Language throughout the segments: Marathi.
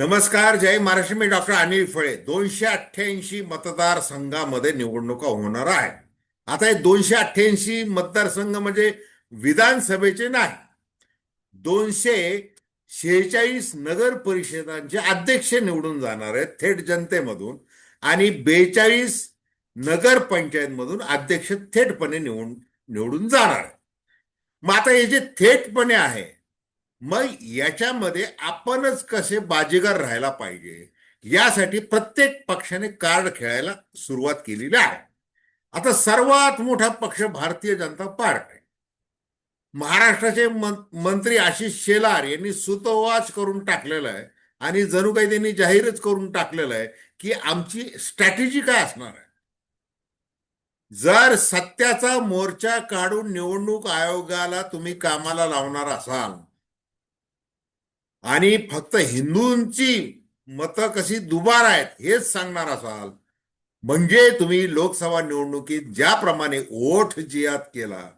नमस्कार जय महाराष्ट्र. मी डॉक्टर अनिल फळे. दोनशे अठ्ठ्याऐंशी मतदारसंघामध्ये निवडणुका होणार आहे आता हे दोनशे अठ्ठ्याऐंशी मतदारसंघ म्हणजे विधानसभेचे नाही दोनशे शेहेचाळीस नगर परिषदांचे अध्यक्ष निवडून जाणार आहेत थेट जनतेमधून आणि बेचाळीस नगर पंचायतमधून अध्यक्ष थेटपणे निवडून निवडून जाणार आहेत. मग आता हे जे थेटपणे आहे मग याच्यामध्ये आपणच कसे बाजीगर राहायला पाहिजे? यासाठी प्रत्येक पक्षाने कार्ड खेळायला सुरुवात केलेली आहे. आता सर्वात मोठा पक्ष भारतीय जनता पार्टी. आहे महाराष्ट्राचे मंत्री आशिष शेलार यांनी सुतोवाच करून टाकलेला आहे आणि जणू काही त्यांनी जाहीरच करून टाकलेलं आहे की आमची स्ट्रॅटेजी काय असणार आहे? जर सत्याचा मोर्चा काढून निवडणूक आयोगाला तुम्ही कामाला लावणार असाल आणि फक्त हिंदूंची मतं कशी दुबार आहेत हेच सांगणार असाल. म्हणजे तुम्ही लोकसभा निवडणुकीत ज्याप्रमाणे ओठ जियात केला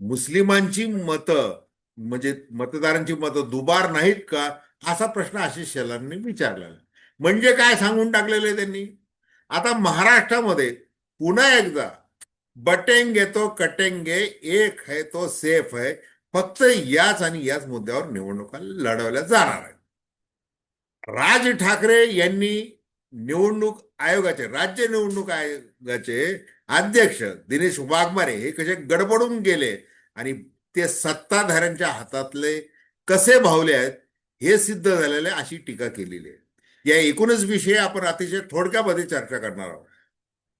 मुस्लिमांची मतं म्हणजे मतदारांची मतं दुबार नाहीत का असा प्रश्न आशिष शेलारने विचारलेला. म्हणजे काय सांगून टाकलेलं त्यांनी? आता महाराष्ट्रामध्ये पुन्हा एकदा बटेंगे तो कटेंगे एक है तो सेफ है फक्त याच आणि याच मुद्द्यावर निवडणुका लढवल्या जाणार आहेत. राज ठाकरे यांनी निवडणूक आयोगाचे राज्य निवडणूक आयोगाचे अध्यक्ष दिनेश वाघमारे हे कसे गडबडून गेले आणि ते सत्ताधाऱ्यांच्या हातातले कसे भावले आहेत हे सिद्ध झालेले अशी टीका केलेली आहे. या एकूणच विषय आपण अतिशय थोडक्यामध्ये चर्चा करणार आहोत.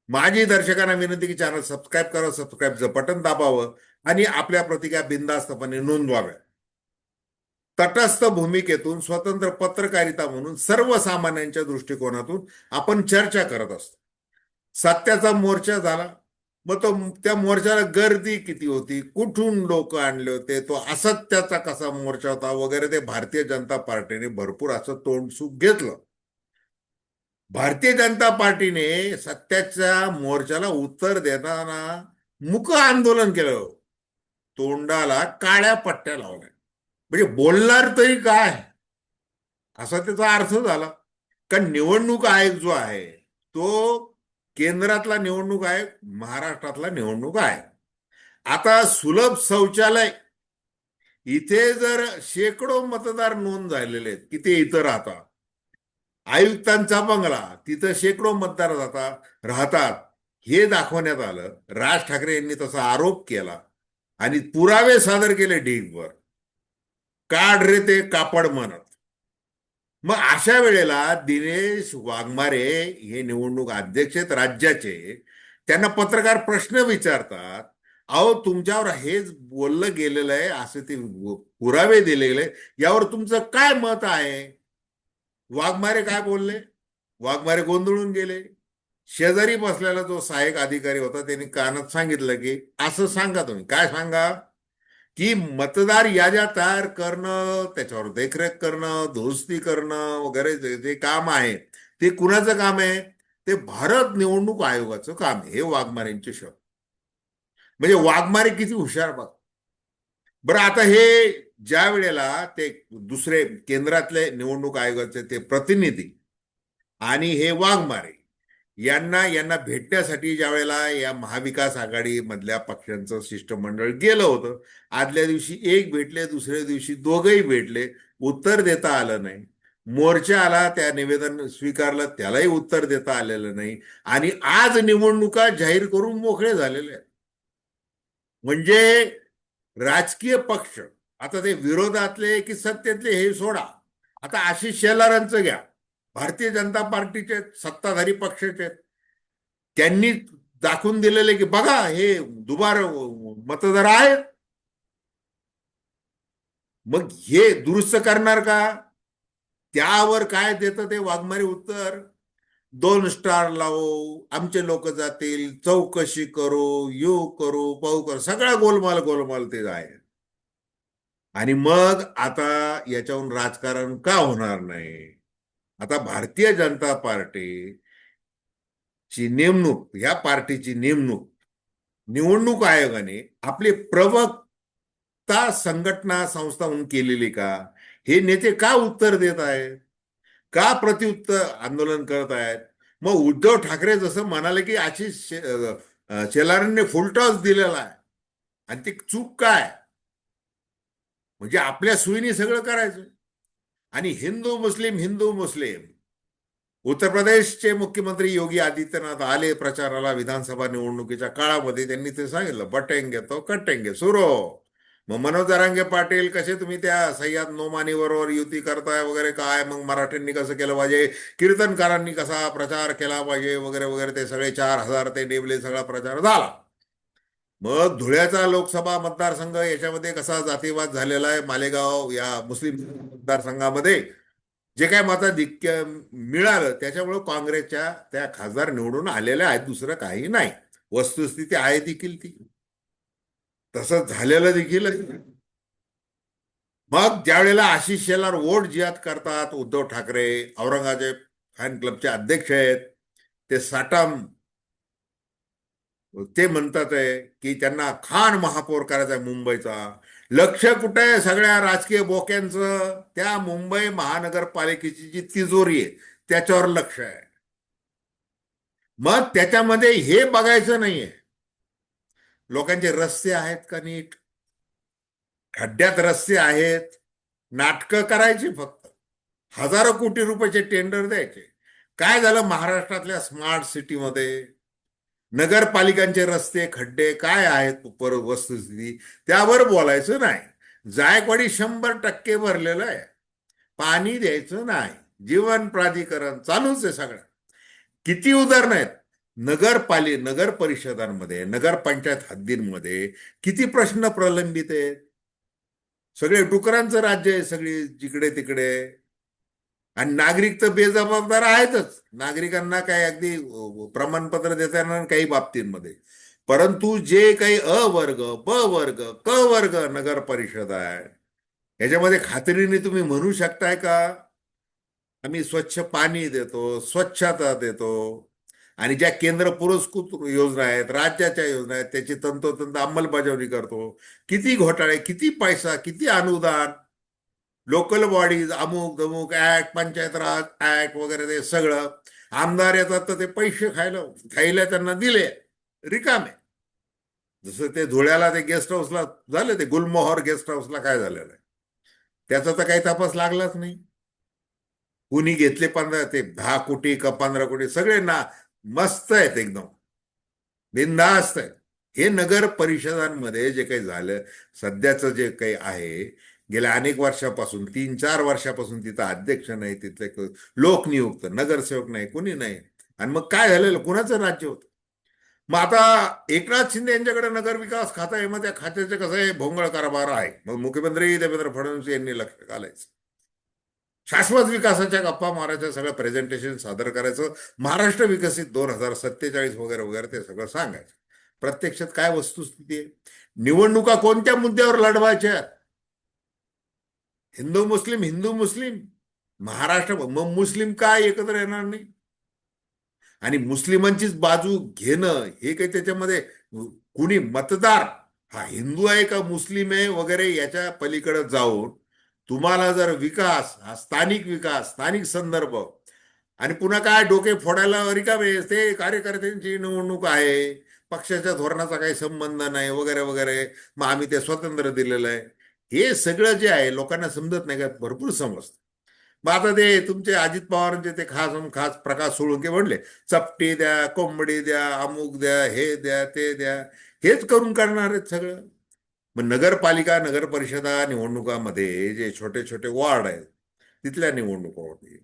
माझी दर्शकांना विनंती की चॅनल सबस्क्राईब करा सबस्क्राईबचं बटन दाबावं आणि आपल्या प्रतिक्रिया बिनधास्तपणे नोंदवाव्या. तटस्थ भूमिकेतून स्वतंत्र पत्रकारिता म्हणून सर्वसामान्यांच्या दृष्टिकोनातून आपण चर्चा करत असतो. सत्याचा मोर्चा झाला. मग तो त्या मोर्चाला गर्दी किती होती? कुठून लोक आणले होते? तो असत्याचा कसा मोर्चा होता? वगैरे ते भारतीय जनता पार्टीने भरपूर असं तोंडसूक घेतलं. भारतीय जनता पार्टीने सत्याच्या मोर्चाला उत्तर देताना मुक आंदोलन केलं. तोंडाला काळ्या पट्ट्या लावल्या. म्हणजे बोलणार तरी काय? असा त्याचा अर्थ झाला. कारण निवडणूक आयोग जो आहे तो केंद्रातला निवडणूक आयोग महाराष्ट्रातला निवडणूक आहे आता सुलभ शौचालय. इथे जर शेकडो मतदार नोंद झालेले आहेत किती इथं राहतात आयुक्तांचा बंगला तिथं शेकडो मतदार जातात राहतात. हे दाखवण्यात आलं. राज ठाकरे यांनी तसा आरोप केला. आणि पुरावे सादर केले ढीगभर काढ रे ते कापड म्हणत. मग अशा वेळेला दिनेश वाघमारे हे निवडणूक अध्यक्ष आहेत राज्याचे त्यांना पत्रकार प्रश्न विचारतात अहो तुमच्यावर हेच बोललं गेलेलं आहे असे ते पुरावे दिले गेले यावर तुमचं काय मत आहे? वाघमारे काय बोलले? वाघमारे गोंधळून गेले. शेजारी बसलेला जो सहाय्यक अधिकारी होता त्यांनी कानात सांगितलं की असं सांगा तुम्ही. काय सांगा? की मतदार याद्या तयार करणं त्याच्यावर देखरेख करणं दुरुस्ती करणं वगैरे जे जे काम आहे ते कुणाचं काम आहे? ते भारत निवडणूक आयोगाचं काम आहे. हे वाघमारेंचे शब्द. म्हणजे वाघमारे किती हुशार बघ. बरं आता हे ज्या वेळेला ते दुसरे केंद्रातले निवडणूक आयोगाचे ते प्रतिनिधी आणि हे वाघमारे यांना यांना भेटण्यासाठी ज्या वेळेला या महाविकास आघाडी मधल्या पक्षांचं शिष्टमंडळ गेलं होतं आदल्या दिवशी एक भेटले दुसऱ्या दिवशी दोघंही भेटले उत्तर देता आलं नाही. मोर्चा आला त्या निवेदन स्वीकारलं त्यालाही उत्तर देता आलेलं नाही. आणि आज निवडणुका जाहीर करून मोकळे झालेले आहेत. म्हणजे राजकीय पक्ष आता ते विरोधातले की सत्तेतले हे सोडा. आता आशिष शेलारांचं घ्या. भारतीय जनता पार्टीचे सत्ताधारी पक्षाचे आहेत. त्यांनी दाखवून दिलेले की बघा हे दुबार मतदार आहेत. मग हे दुरुस्त करणार का? त्यावर काय देतं ते वाघमारे उत्तर? दोन स्टार लावू आमचे लोक जातील चौकशी करू यू करू पाहू करू. सगळा गोलमाल गोलमाल ते आहे. आणि मग आता याच्याहून राजकारण का होणार नाही? आता भारतीय जनता पार्टी ची नेमणूक या पार्टीची नेमणूक निवडणूक आयोगाने आपले प्रवक्ता संघटना संस्था म्हणून केलेली का? हे नेते का उत्तर देत आहेत? का प्रतिउत्तर आंदोलन करत आहेत? मग उद्धव ठाकरे जसं म्हणाले की आशिष शे- शेलारांनी फुलटॉस दिलेला आहे. आणि ती चूक काय? म्हणजे आपल्या सुईने सगळं करायचं. आणि हिंदू मुस्लिम हिंदू मुस्लिम उत्तर प्रदेशचे मुख्यमंत्री योगी आदित्यनाथ आले प्रचाराला विधानसभा निवडणुकीच्या काळामध्ये. त्यांनी ते सांगितलं बटेंगे तो कटेंगे सुरो. मग मनोज जरांगे पाटील कसे तुम्ही त्या सह्याद नोमानी बरोबर युती करताय वगैरे काय? मग मराठ्यांनी कसं केलं पाहिजे? कीर्तनकारांनी कसा प्रचार केला पाहिजे? वगैरे वगैरे ते सगळे चार हजार ते डेबले सगळा प्रचार झाला. मग धुळ्याचा लोकसभा मतदारसंघ याच्यामध्ये कसा जातीवाद झालेला आहे? मालेगाव या मुस्लिम मतदारसंघामध्ये जे काय मताधिक्य मिळालं त्याच्यामुळे काँग्रेसच्या त्या खासदार निवडून आलेल्या आहेत. दुसरं काही नाही. वस्तुस्थिती आहे देखील ती. तसं झालेलं देखील मग ज्यावेळेला आशिष शेलार वोट जियात करतात उद्धव ठाकरे औरंगाजेब फॅन क्लबचे अध्यक्ष आहेत ते साटम ते म्हणतात आहे की त्यांना खान महापौर करायचा आहे मुंबईचा. लक्ष कुठे आहे सगळ्या राजकीय बोक्यांचं? त्या मुंबई महानगरपालिकेची जी तिजोरी आहे त्याच्यावर लक्ष आहे. मग त्याच्यामध्ये हे बघायचं नाहीये. लोकांचे रस्ते आहेत का नीट? खड्ड्यात रस्ते आहेत. नाटकं करायची फक्त. हजारो कोटी रुपयाचे टेंडर द्यायचे. काय झालं महाराष्ट्रातल्या स्मार्ट सिटीमध्ये? नगरपालिकांचे रस्ते खड्डे काय आहेत पर वस्तुस्थिती त्यावर बोलायचं नाही. जायकवाडी शंभर टक्के भरलेलं आहे. पाणी द्यायचं नाही. जीवन प्राधिकरण चालूच आहे सगळं. किती उदाहरणं आहेत? नगरपाली नगर परिषदांमध्ये नगरपंचायत हद्दींमध्ये किती प्रश्न प्रलंबित आहेत? सगळे डुकरांचं राज्य आहे सगळी जिकडे तिकडे आणि नागरिक तर बेजबाबदार आहेतच. नागरिकांना काही अगदी प्रमाणपत्र देताना काही बाबतींमध्ये. परंतु जे काही अ वर्ग ब वर्ग क वर्ग नगर परिषद आहे याच्यामध्ये खात्रीने तुम्ही म्हणू शकताय का? आम्ही स्वच्छ पाणी देतो स्वच्छता देतो. आणि ज्या केंद्र पुरस्कृत योजना आहेत राज्याच्या योजना आहेत त्याची तंतोतंत अंमलबजावणी करतो. किती घोटाळे किती पैसा किती अनुदान? लोकल बॉडीज अमुक दमुक ऍक्ट पंचायत राज ऍक्ट वगैरे ते सगळं आमदार येतात तर ते पैसे खायला खायला त्यांना दिले रिकामे जसं ते धुळ्याला ते गेस्ट हाऊसला झालं ते गुलमोहर गेस्ट हाऊसला काय झालेलं आहे त्याचा तर काही तपास लागलाच नाही कुणी घेतले पंधरा ते दहा कोटी का पंधरा कोटी सगळे ना मस्त आहेत एकदम बिंदास्त आहेत हे नगर परिषदांमध्ये जे काही झालं सध्याचं जे काही आहे गेल्या अनेक वर्षापासून तीन चार वर्षापासून तिथं अध्यक्ष नाही तिथले लोकनियुक्त नगरसेवक नाही कोणी नाही. आणि मग काय झालेलं? कुणाचं राज्य होतं? मग आता एकनाथ शिंदे यांच्याकडे नगर विकास खातं आहे मग त्या खात्याचे कसं आहे? भोंगळ कारभार आहे. मग मुख्यमंत्री देवेंद्र फडणवीस यांनी लक्ष घालायचं. शाश्वत विकासाच्या गप्पा मारायच्या सगळं प्रेझेंटेशन सादर करायचं. महाराष्ट्र विकसित दोन हजार सत्तेचाळीस वगैरे वगैरे ते सगळं सांगायचं. प्रत्यक्षात काय वस्तुस्थिती आहे? निवडणुका कोणत्या मुद्द्यावर लढवायच्या? आहेत? हिंदू मुस्लिम हिंदू मुस्लिम. महाराष्ट्र मग मुस्लिम काय एकत्र येणार नाही? आणि मुस्लिमांचीच बाजू घेणं हे काही त्याच्यामध्ये कुणी मतदार हा हिंदू आहे का मुस्लिम आहे वगैरे याच्या पलीकडे जाऊन तुम्हाला जर विकास हा स्थानिक विकास स्थानिक संदर्भ आणि पुन्हा काय डोके फोडायला रिकामे ते कार्यकर्त्यांची निवडणूक आहे पक्षाच्या धोरणाचा काही संबंध नाही वगैरे वगैरे. मग आम्ही ते स्वतंत्र दिलेलं आहे. हे सगळं जे आहे लोकांना समजत नाही का? भरपूर समजतं. मग आता ते तुमचे अजित पवारांचे ते खास खास प्रकाश सोळंके म्हणले चपटी द्या कोंबडी द्या अमुक द्या हे द्या ते द्या हेच करून करणार आहेत सगळं. मग नगरपालिका नगर परिषदा निवडणुकामध्ये जे छोटे छोटे वॉर्ड आहेत तिथल्या निवडणुकामध्ये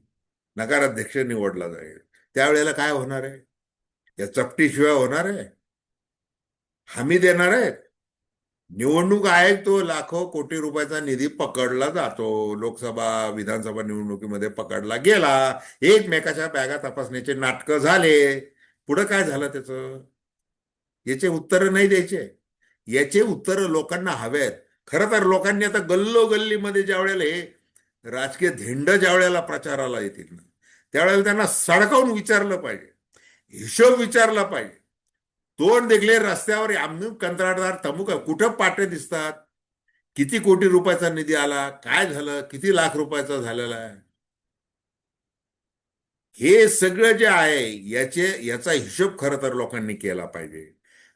नगराध्यक्ष निवडला जाईल. त्यावेळेला काय होणार आहे? या चपटीशिवाय होणार आहे? हमी देणार आहेत? निवडणूक आयोग तो लाखो कोटी रुपयाचा निधी पकडला जातो. लोकसभा विधानसभा निवडणुकीमध्ये पकडला गेला. एकमेकाच्या बॅगा तपासण्याचे नाटकं झाले. पुढं काय झालं त्याचं? याचे उत्तर नाही द्यायचे. याचे उत्तर लोकांना हवेत. खर खरं तर लोकांनी आता गल्लोगल्लीमध्ये ज्या वेळेला हे राजकीय धिंड ज्या वेळेला प्रचाराला येतील ना त्यावेळेला त्यांना सडकावून विचारलं पाहिजे. हिशोब विचारला पाहिजे. तोंड देखले रस्त्यावर आम्ही कंत्राटदार तमुक कुठं पाटे दिसतात? किती कोटी रुपयाचा निधी आला? काय झालं? किती लाख रुपयाचा झालेला आहे? हे सगळं जे आहे याचे याचा हिशोब खरं तर लोकांनी केला पाहिजे.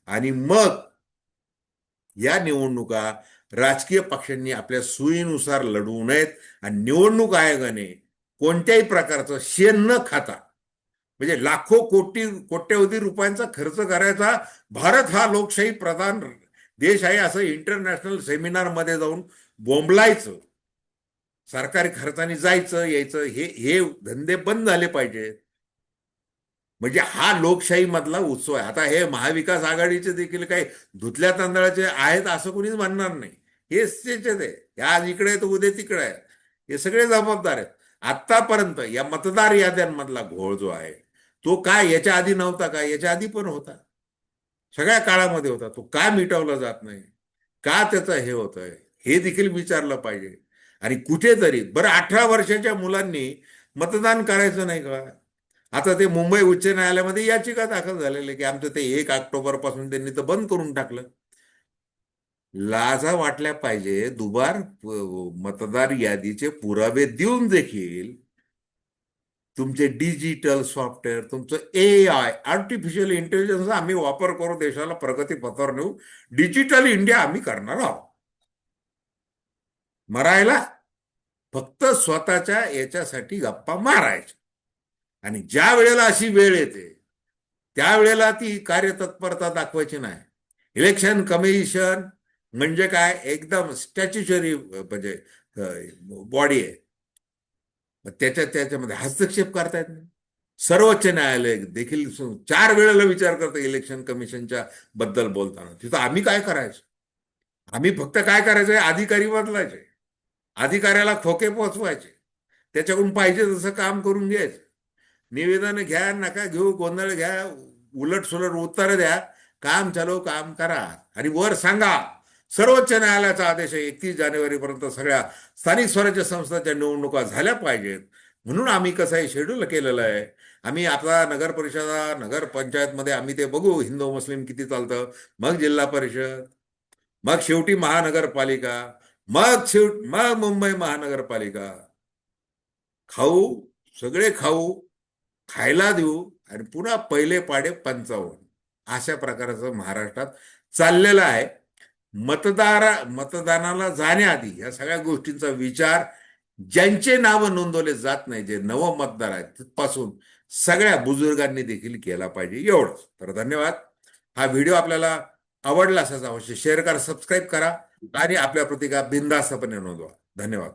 आणि मग या निवडणुका राजकीय पक्षांनी आपल्या सोयीनुसार लढवू नयेत. आणि निवडणूक आयोगाने कोणत्याही प्रकारचं शेण न खाता म्हणजे लाखो कोटी कोट्यवधी रुपयांचा खर्च करायचा. भारत हा लोकशाही प्रधान देश आहे असं इंटरनॅशनल सेमिनारमध्ये जाऊन बोंबलायचं. सरकारी खर्चाने जायचं यायचं हे हे धंदे बंद झाले पाहिजेत म्हणजे हा लोकशाही मधला उत्सव आहे. आता हे महाविकास आघाडीचे देखील काही धुतल्या तांदळाचे आहेत असं कोणीच म्हणणार नाही. हेच त्याच्यात आहे हे आज इकडे आहे तर उद्या तिकडे आहे हे सगळे जबाबदार आहेत. आतापर्यंत या मतदार याद्यांमधला घोळ जो आहे तो काय याच्या आधी नव्हता का? याच्या आधी पण होता. सगळ्या काळामध्ये होता. तो का मिटवला जात नाही? का त्याचं हे होत आहे हे देखील विचारलं पाहिजे. आणि कुठेतरी बरं अठरा वर्षाच्या मुलांनी मतदान करायचं नाही का? आता ते मुंबई उच्च न्यायालयामध्ये याचिका दाखल झालेली आहे की आमचं ते एक ऑक्टोबरपासून त्यांनी तर बंद करून टाकलं. लाजा वाटल्या पाहिजे दुबार मतदार यादीचे पुरावे देऊन देखील तुमचे डिजिटल सॉफ्टवेअर तुमचं ए आय आर्टिफिशियल इंटेलिजन्स आम्ही वापर करू देशाला प्रगती पथावर नेऊ. डिजिटल इंडिया आम्ही करणार आहोत. मरायला फक्त स्वतःच्या याच्यासाठी गप्पा मारायच्या. आणि ज्या वेळेला अशी वेळ येते त्यावेळेला ती कार्यतत्परता दाखवायची नाही. इलेक्शन कमिशन म्हणजे काय? एकदम स्टॅच्युशरी म्हणजे बॉडी आहे. मग त्याच्या त्याच्यामध्ये हस्तक्षेप करता येत नाही सर्वोच्च न्यायालय देखील चार वेळेला विचार करतं इलेक्शन कमिशनच्या बद्दल बोलताना. तिथं आम्ही काय करायचं? आम्ही फक्त काय करायचं? अधिकारी बदलायचे. अधिकाऱ्याला खोके पोचवायचे. त्याच्याकडून पाहिजे तसं काम करून घ्यायचं. निवेदन घ्या नका घेऊ गोंधळ घ्या उलट सुलट उत्तर द्या. काम चालू काम करा. आणि वर सांगा. सर्वोच्च न्यायालयाचा आदेश आहे एकतीस जानेवारीपर्यंत सगळ्या स्थानिक स्वराज्य संस्थांच्या निवडणुका झाल्या पाहिजेत. म्हणून आम्ही कसं आहे शेड्यूल केलेलं आहे. आम्ही आता नगर परिषदा नगर पंचायतमध्ये आम्ही ते बघू हिंदू मुस्लिम किती चालतं. मग जिल्हा परिषद मग शेवटी महानगरपालिका मग शेवट मग मुंबई महानगरपालिका. खाऊ सगळे खाऊ खायला देऊ आणि पुन्हा पहिले पाडे पंचावन्न. अशा प्रकारचं महाराष्ट्रात चाललेलं आहे. मतदार मतदानाला जाण्याआधी या सगळ्या गोष्टींचा विचार ज्यांचे नावं नोंदवले जात नाही जे नव मतदार आहेत तिथपासून सगळ्या बुजुर्गांनी देखील केला पाहिजे. एवढंच. तर धन्यवाद. हा व्हिडिओ आपल्याला आवडला असाच अवश्य शेअर करा सबस्क्राईब करा आणि आपल्या प्रतिका बिंदास्तपणे नोंदवा. धन्यवाद.